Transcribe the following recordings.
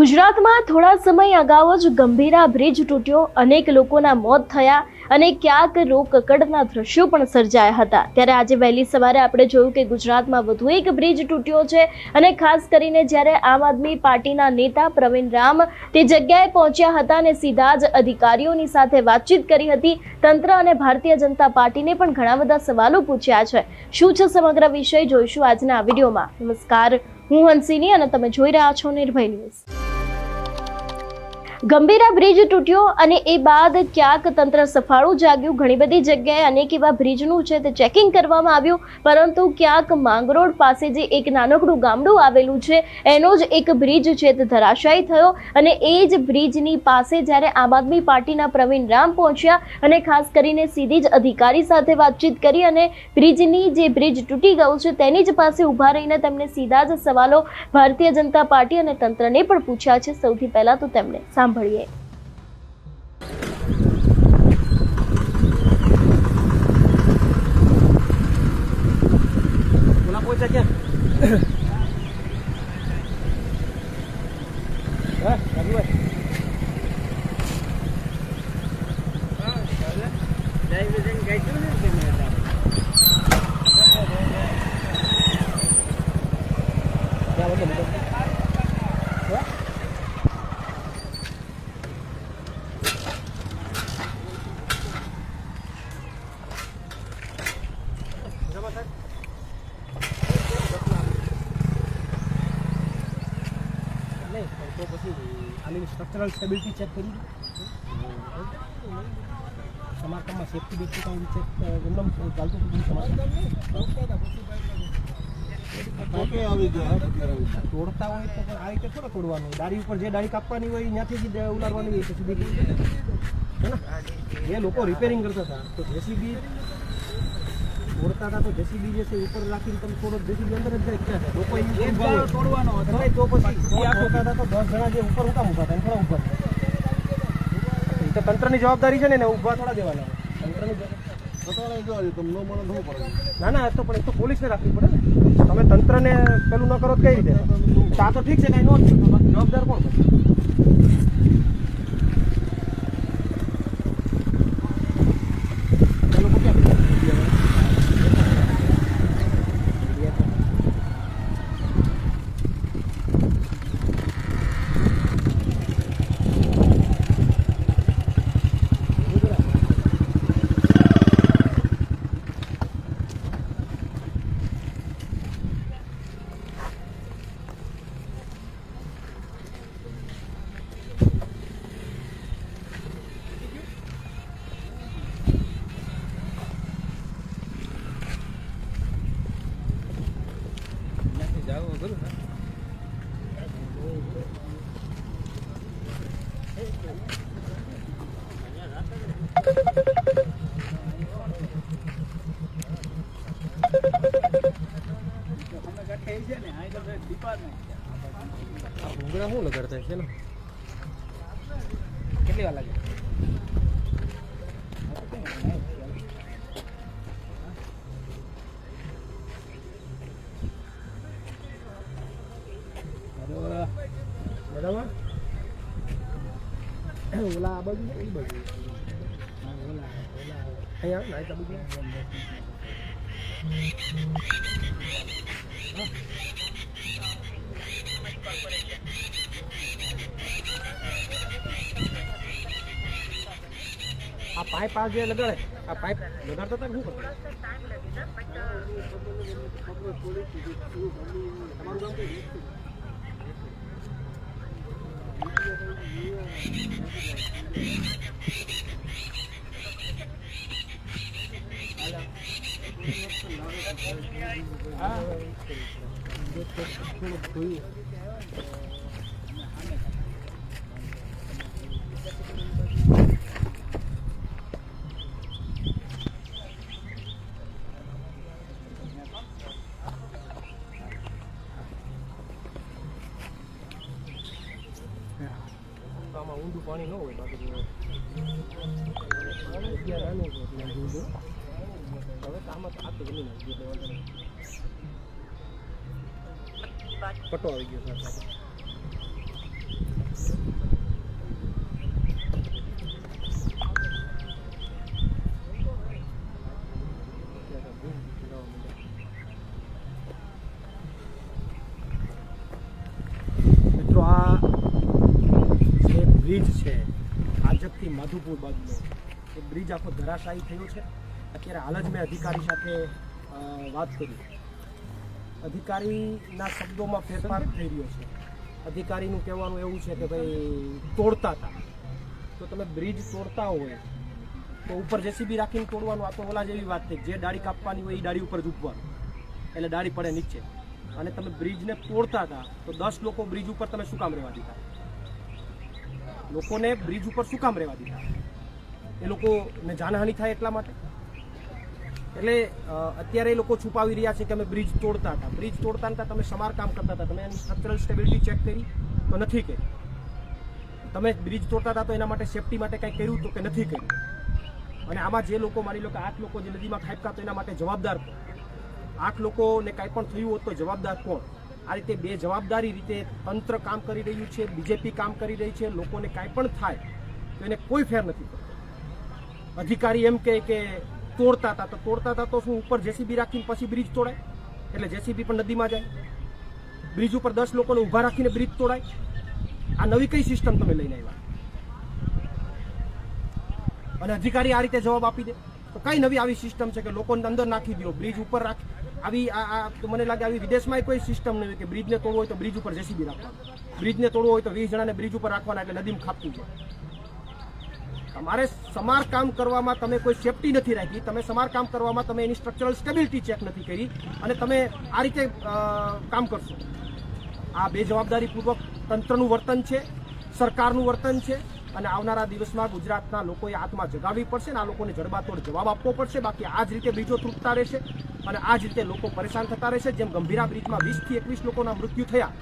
ગુજરાતમાં થોડા સમય અગાઉ જ ગંભીરા બ્રિજ તૂટ્યો. અનેક લોકોના મોત થયા અને ક્યાંક રોકકડના દ્રશ્યો પણ સર્જાયા હતા. ત્યારે આજે વહેલી સવારે આપણે જોયું કે ગુજરાતમાં વધુ એક બ્રિજ તૂટ્યો છે અને ખાસ કરીને જ્યારે આમ આદમી પાર્ટીના નેતા પ્રવીણ રામ તે જગ્યાએ પહોંચ્યા હતા અને સીધા જ અધિકારીઓની સાથે વાતચીત કરી હતી, તંત્ર અને ભારતીય જનતા પાર્ટીને પણ ઘણા બધા સવાલો પૂછ્યા છે. શું છે સમગ્ર વિષય? જોઈશું આજના વિડીયોમાં. નમસ્કાર. હું હંસિની અને તમે જોઈ રહ્યા છો નિર્ભય ન્યૂઝ. ગંભીરા બ્રિજ તૂટ્યો અને એ બાદ ક્યાંક તંત્ર સફાળું જાગ્યું. ઘણી બધી જગ્યાએ અનેક એવા બ્રિજનું છે તે ચેકિંગ કરવામાં આવ્યું, પરંતુ ક્યાંક માંગરોળ પાસે જે એક નાનકડું ગામડું આવેલું છે, એનો જ એક બ્રિજ છે તે ધરાશાયી થયો અને એ જ બ્રિજની પાસે જ્યારે આમ આદમી પાર્ટીના પ્રવીણ રામ પહોંચ્યા અને ખાસ કરીને સીધી જ અધિકારી સાથે વાતચીત કરી અને બ્રિજની જે બ્રિજ તૂટી ગયું છે તેની જ પાસે ઊભા રહીને તેમણે સીધા જ સવાલો ભારતીય જનતા પાર્ટી અને તંત્રને પણ પૂછ્યા છે. સૌથી પહેલાં તો તેમણે સાંભળીએ. પહોંચ્યા ક્યાં હા રાજુભાઈ ક્યાં વગર નીકળ? હે? મજામાં સાહેબ? નહીં પણ તો પછી આની સ્ટ્રક્ચરલ સ્ટેબિલિટી ચેક કરી સમારકામમાં સેફ્ટી બેફ્ટી કાંઈ ચેક એમનેમ ચાલતું હતું સમારકામ. તોડતા હોય તો પણ આ રીતે થોડો તોડવાનું. દારી ઉપર જે દારી કાપવાની હોય ત્યાંથી જ ઉલારવાની હોય તો સીધી હે ને? એ લોકો રિપેરિંગ કરતા હતા તો જેસીબી તોડતા હતા તો જેસીબી જે છે ઉપર રાખીને તમે થોડો જેસીબી અંદર જ જાય. છે લોકો એની ઉપર તોડવાનો હતો. તો પછી આ તોડતા હતા તો દસ જણા જે ઉપર ઉતા ઊભા હતા થોડા ઉપર એ તો તંત્રની જવાબદારી છે ને એને ઊભા થોડા દેવાના હોય. તંત્રની ના ના તો પણ એ તો પોલીસને રાખવી પડે ને. તમે તંત્રને પેલું ન કરો તો કઈ રીતે? તો તો ઠીક છે કઈ નો જવાબદાર કોણ શું લગાડતા છે ને કેટલી વાર લાગે અરે, બરાબર ઓલા આ બાજુ છે એ બાજુ અહીંયા નાઈટ આ પાઇપ આ જે લગાડે આ પાઇપ લગાડતા હતા શું કરતા? આમાં ઊંડું પાણી ન હોય બાકી હવે તો આમાં આ તો જમીન આવી ગઈ નહીં. આવી ગયો સાથે આજકથી માધુપુર બાજુનો એ બ્રિજ આખો ધરાશાયી થયો છે. અત્યારે હાલ જ મેં અધિકારી સાથે વાત કરી. અધિકારીના શબ્દોમાં ફેરફાર થઈ રહ્યો છે. અધિકારીનું કહેવાનું એવું છે કે ભાઈ, તોડતા હતા. તો તમે બ્રિજ તોડતા હોય, તો ઉપર જેસીબી રાખીને તોડવાનું, આ તો ઓલા જેવી વાત થઈ જે ડાળી કાપવાની હોય એ ડાળી ઉપર જ ઉપવાનું. એટલે ડાળી પડે નીચે. અને તમે બ્રિજને તોડતા હતા, તો દસ લોકો બ્રિજ ઉપર તમે શું કામ રહેવા દીધા? લોકોને બ્રિજ ઉપર શું કામ રહેવા દીધા? એ લોકોને જાનહાનિ થાય એટલા માટે? એટલે અત્યારે એ લોકો છુપાવી રહ્યા છે કે અમે બ્રિજ તોડતા હતા. બ્રિજ તોડતા હતા તમે સમારકામ કરતા હતા. તમે એની સ્ટ્રક્ચરલ સ્ટેબિલિટી ચેક કરી? તો નથી કરી. તમે બ્રિજ તોડતા હતા તો એના માટે સેફટી માટે કંઈ કર્યું તો કે નથી કર્યું? અને આમાં જે લોકો, માની લો કે આઠ લોકો જે નદીમાં ખાબકા તો એના માટે જવાબદાર કોણ? આઠ લોકોને કાંઈ પણ થયું હોત તો જવાબદાર કોણ? આ રીતે બે જવાબદારી રીતે તંત્ર કામ કરી રહ્યું છે, બીજેપી કામ કરી રહી છે, લોકોને કાંઈ પણ થાય તો એને કોઈ ફેર નથી પડતો. અધિકારી એમ કહે કે તોડતા હતા, તો તોડતા હતા તો શું ઉપર જેસીબી રાખીને પછી બ્રિજ તોડાય? એટલે જેસીબી પણ નદીમાં જાય. બ્રિજ ઉપર દસ લોકોને ઊભા રાખીને બ્રિજ તોડાય. આ નવી કઈ સિસ્ટમ તમે લઈને આવ્યા? અને અધિકારી આ રીતે જવાબ આપી દે. તો કઈ નવી આવી સિસ્ટમ છે કે લોકોને અંદર નાખી દો બ્રિજ ઉપર રાખ. આવી આ મને લાગે આવી વિદેશમાં કોઈ સિસ્ટમ નહીં કે બ્રિજને તોડવો હોય તો બ્રિજ ઉપર જેસીબી રાખવાનું. બ્રિજને તોડવો હોય તો વીસ જણાને બ્રિજ ઉપર રાખવાના એટલે નદીમાં ખાપતું છે તમારે સમારકામ કરવામાં તમે કોઈ સેફટી નથી રાખી. તમે સમારકામ કરવામાં તમે એની સ્ટ્રક્ચરલ સ્ટેબિલિટી ચેક નથી કરી અને તમે આ રીતે કામ કરશો. આ બે જવાબદારીપૂર્વક તંત્રનું વર્તન છે, સરકારનું વર્તન છે અને આવનારા દિવસમાં ગુજરાતના લોકોએ આત્મા જગાવવી પડશે અને આ લોકોને જડબાતોડ જવાબ આપવો પડશે. બાકી આ જ રીતે બ્રિજો તૂટતા રહેશે અને આ જ રીતે લોકો પરેશાન થતા રહેશે. જેમ ગંભીરા બ્રિજમાં વીસથી એકવીસ લોકોના મૃત્યુ થયા.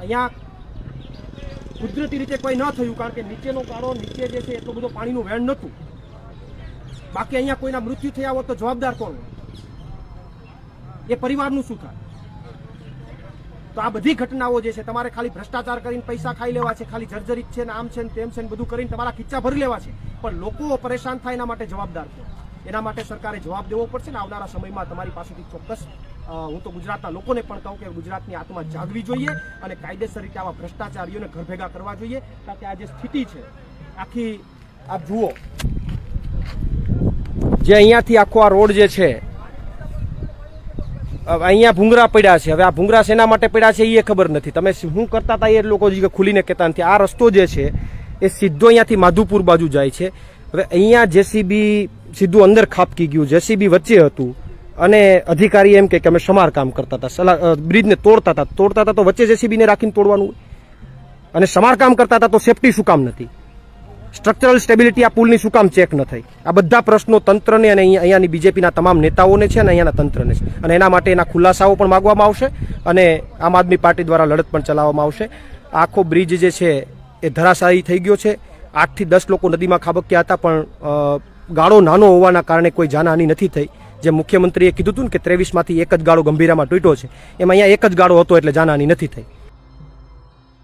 અહીંયા કુદરતી રીતે કોઈ ન થયું, કારણ કે નીચેનો ગાળો નીચે જે છે એટલો બધો પાણીનું વહેણ નહોતું. બાકી અહીંયા કોઈના મૃત્યુ થયા હોત તો જવાબદાર કોણ? એ પરિવારનું શું થાય? તો આ બધી ઘટનાઓ જે છે, તમારે ખાલી ભ્રષ્ટાચાર કરીને પૈસા ખાઈ લેવા છે, ખાલી જર્જરિત છે ને આમ છે ને તેમ છે ને બધું કરીને તમારા ખીચ્ચા ભરી લેવા છે. પણ લોકો પરેશાન થાય એના માટે જવાબદાર છે. એના માટે સરકારે જવાબ દેવો પડશે ને આવનારા સમયમાં તમારી પાસેથી ચોક્કસ હું તો ગુજરાતના લોકોને પણ કહું કે ગુજરાતની આત્મા જાગવી જોઈએ અને કાયદેસર રીતે આવા ભ્રષ્ટાચારીઓને ઘર ભેગા કરવા જોઈએ કારણ કે આ જે સ્થિતિ છે, આખી, આપ જુઓ. જે અહીંયાથી આખો આ રોડ જે છે અહીંયા ભૂંગરા પડ્યા છે. હવે આ ભૂંગરા શેના માટે પડ્યા છે એ ખબર નથી. તમે શું કરતા હતા એ લોકો જે ખુલીને કહેતા નથી. આ રસ્તો જે છે, એ સીધો અહીંયાથી માધુપુર બાજુ જાય છે. હવે અહીંયા જેસીબી સીધું અંદર ખાપકી ગયું. જેસીબી વચ્ચે હતું અને અધિકારી એમ કે અમે સમારકામ કરતા હતા. સલા બ્રિજને તોડતા હતા. તોડતા હતા તો વચ્ચે જેસીબીને રાખીને તોડવાનું અને સમારકામ કરતા હતા તો સેફટી શું કામ નથી. સ્ટ્રક્ચરલ સ્ટેબિલિટી આ પુલની શું કામ ચેક ન થઈ? આ બધા પ્રશ્નો તંત્રને અને અહીંયા અહીંયાની બીજેપીના તમામ નેતાઓને છે અને અહીંયાના તંત્રને છે. અને એના માટે એના ખુલાસાઓ પણ માગવામાં આવશે અને આમ આદમી પાર્ટી દ્વારા લડત પણ ચલાવવામાં આવશે. આખો બ્રિજ જે છે એ ધરાશાયી થઈ ગયો છે. આઠથી દસ લોકો નદીમાં ખાબક્યા હતા, પણ ગાળો નાનો હોવાના કારણે કોઈ જાનહાની નથી થઈ. જે મુખ્યમંત્રીએ કીધું હતું ને કે ત્રેવીસમાંથી એક જ ગાળો ગંભીરામાં તૂટ્યો છે. એમાં અહીંયા એક જ ગાળો હતો એટલે જાનહાની નથી થઈ.